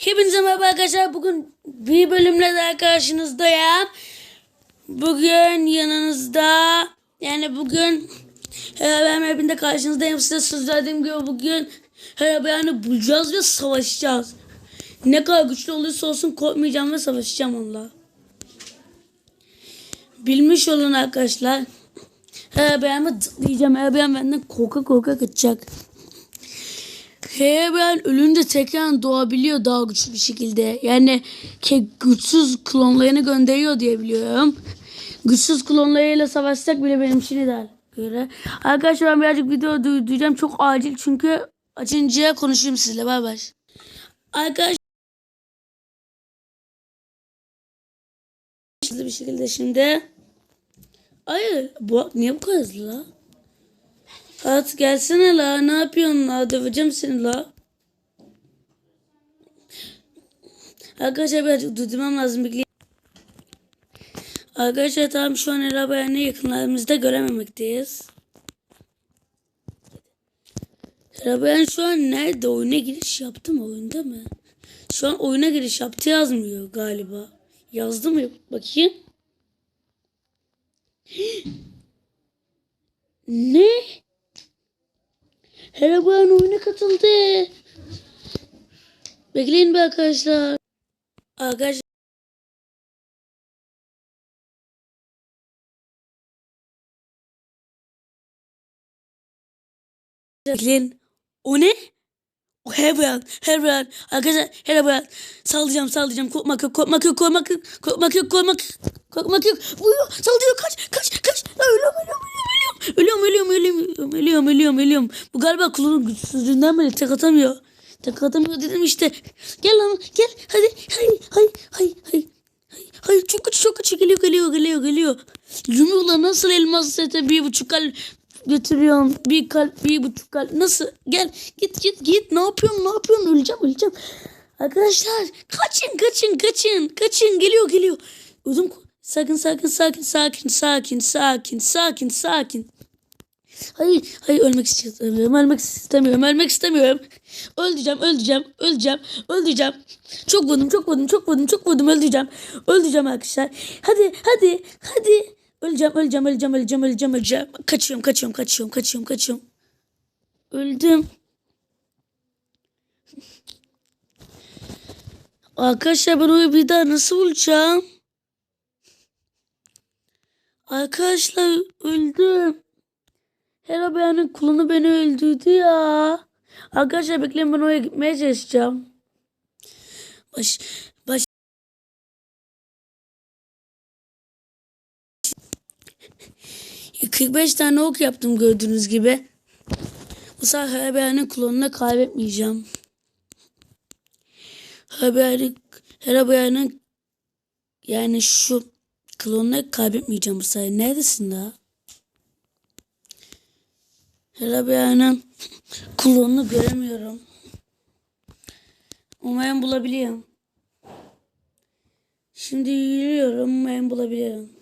Hepinize merhaba arkadaşlar. Bugün bir bölümle daha karşınızdayım. Bugün yanınızda yani bugün Herabeyan mapinde karşınızdayım. Size söz verdiğim gibi bugün Herabeyan'ı bulacağız ve savaşacağız. Ne kadar güçlü olursa olsun korkmayacağım ve savaşacağım onunla. Bilmiş olun arkadaşlar. Herabeyan'ı tıklayacağım. Herabeyan benden korka korka kaçacak. Herobrine ölünce tekrar doğabiliyor daha güçlü bir şekilde. Yani ki güçsüz klonlarını gönderiyor diye biliyorum. Güçsüz klonlarıyla savaşsak bile benim için ideal. Göre. Arkadaşlar ben birazcık video duyacağım. Çok acil çünkü açınca konuşayım sizle. Bay bay. Arkadaşlar hızlı bir şekilde şimdi. Hayır. Bu, niye bu kadar hızlı la? At gelsene la. Ne yapıyorsun la? Döveceğim seni la. Arkadaşlar birazcık durdurmam lazım. Bekleyin. Arkadaşlar tamam şu an arabaya ne yakınlarımızda görememekteyiz. Arabayan şu an nerede? Oyuna giriş yaptı mı? Oyunda mı? Şu an oyuna giriş yaptı yazmıyor galiba. Yazdı mı? Bakayım. Ne? Herabayan oyuna katıldı. Bekleyin be arkadaşlar. Arkadaşlar. Bekleyin. O ne? O Herabayan. Herabayan. Arkadaşlar Herabayan. Sallayacağım sallayacağım. Korkmak yok korkmak yok korkmak yok. Korkmak yok korkmak Korkmak yok. Vuruyor. Saldırıyor. Kaç. Kaç. Kaç. Ölüyorum ölüyorum. Ölüyorum ölüyorum ölüyorum. Ölüyorum. Bu galiba kulunun güçsüzlüğünden beri tek atamıyor. Tek atamıyor dedim işte. Gel lan gel. Hadi. Hay hay hay hay. Hay, hay çok güçlü çok güçlü geliyor geliyor geliyor geliyor. Yumruğla nasıl elmas sete bir buçuk kalp götürüyorum. Bir kalp bir buçuk kalp. Nasıl? Gel git git git. Ne yapıyorsun ne yapıyorsun? Öleceğim öleceğim. Arkadaşlar kaçın kaçın kaçın. Kaçın geliyor geliyor. Ödüm sakin sakin sakin sakin sakin sakin sakin sakin. Hayır, hayır ölmek istemiyorum. Ölmek istemiyorum. Ölmek istemiyorum. Öldüreceğim, öldüreceğim, öleceğim, öldüreceğim. Çok vurdum, çok vurdum, çok vurdum, çok vurdum, öldüreceğim. Öldüreceğim arkadaşlar. Hadi, hadi, hadi. Öleceğim, öleceğim, öleceğim, öleceğim, öleceğim, öleceğim. Kaçıyorum, kaçıyorum, kaçıyorum, kaçıyorum, kaçıyorum. Öldüm. Arkadaşlar ben onu bir daha nasıl bulacağım? Arkadaşlar öldüm. Herabeyan'ın kulunu beni öldürdü ya. Arkadaşlar bekleyin ben oraya gitmeye çalışacağım. Baş, baş. Ya 45 tane ok yaptım gördüğünüz gibi. Bu sefer Herabeyan'ın klonunu kaybetmeyeceğim. Herabeyan'ın Herabeyan'ın yani şu klonunu kaybetmeyeceğim bu sefer. Neredesin daha? Herabeyan'ın klonunu göremiyorum. Umarım bulabiliyorum. Şimdi yürüyorum. Umarım bulabilirim.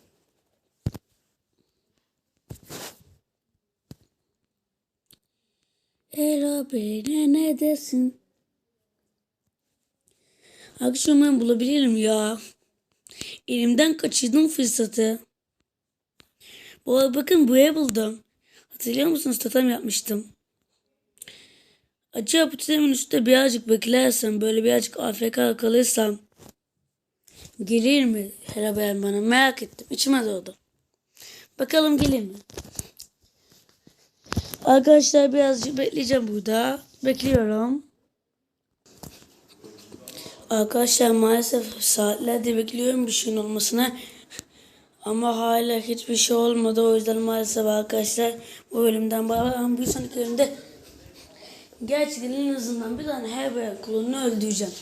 Herabeyan neredesin? Akşam umarım bulabilirim ya. Elimden kaçırdım fırsatı. Bu bakın buraya buldum. Hatırlıyor musunuz? Tatam yapmıştım. Acaba bu tatamin üstünde birazcık beklersem, böyle birazcık AFK kalırsam gelir mi Herabeyan bana? Merak ettim. İçime doğdu. Bakalım gelir mi? Arkadaşlar birazcık bekleyeceğim burada. Bekliyorum. Arkadaşlar maalesef saatlerdir bekliyorum bir şeyin olmasını. Ama hala hiçbir şey olmadı. O yüzden maalesef arkadaşlar bu bölümden bağlamam. Bir sonraki bölümde gerçekten en azından bir tane Herbert klonunu öldüreceğim.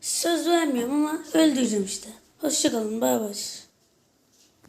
Söz vermiyorum ama öldüreceğim işte. Hoşçakalın. Bay bay.